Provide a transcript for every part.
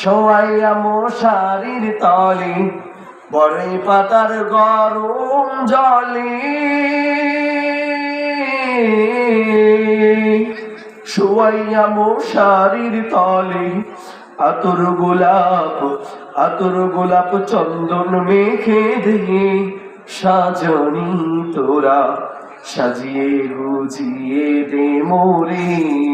শোয়াইয়া মশারির তলে, বড়ই পাতার গরম জলে। শোয়াইয়া মশারির তলে, আতর গোলাপ আতর গোলাপ চন্দন মেখে দে সাজনি তোরা, সাজিয়ে গুজিয়ে দে মোরে।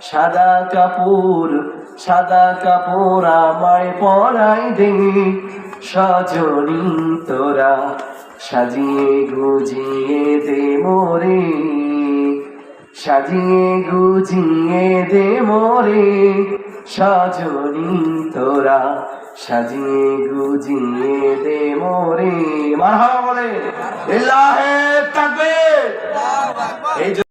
সাদা কাপড় সাদা কাপড় আমায় পরাই দে। সজনী তোরা সাজিয়ে গুজিয়ে দে মোরে। সাজিয়ে গুজিয়ে দে মোরে। সজনী তোরা সাজিয়ে গুজিয়ে দে মোরে। মারহাবা বলে ইল্লাহে তাকবীর।